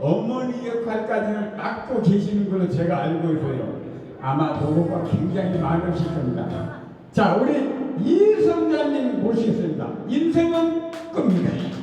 어머니 역할까지는 맡고 계시는 걸로 제가 알고 있어요. 아마 도구가 굉장히 많으실 겁니다. 자, 우리 이성자님 모시겠습니다. 인생은 꿈입니다.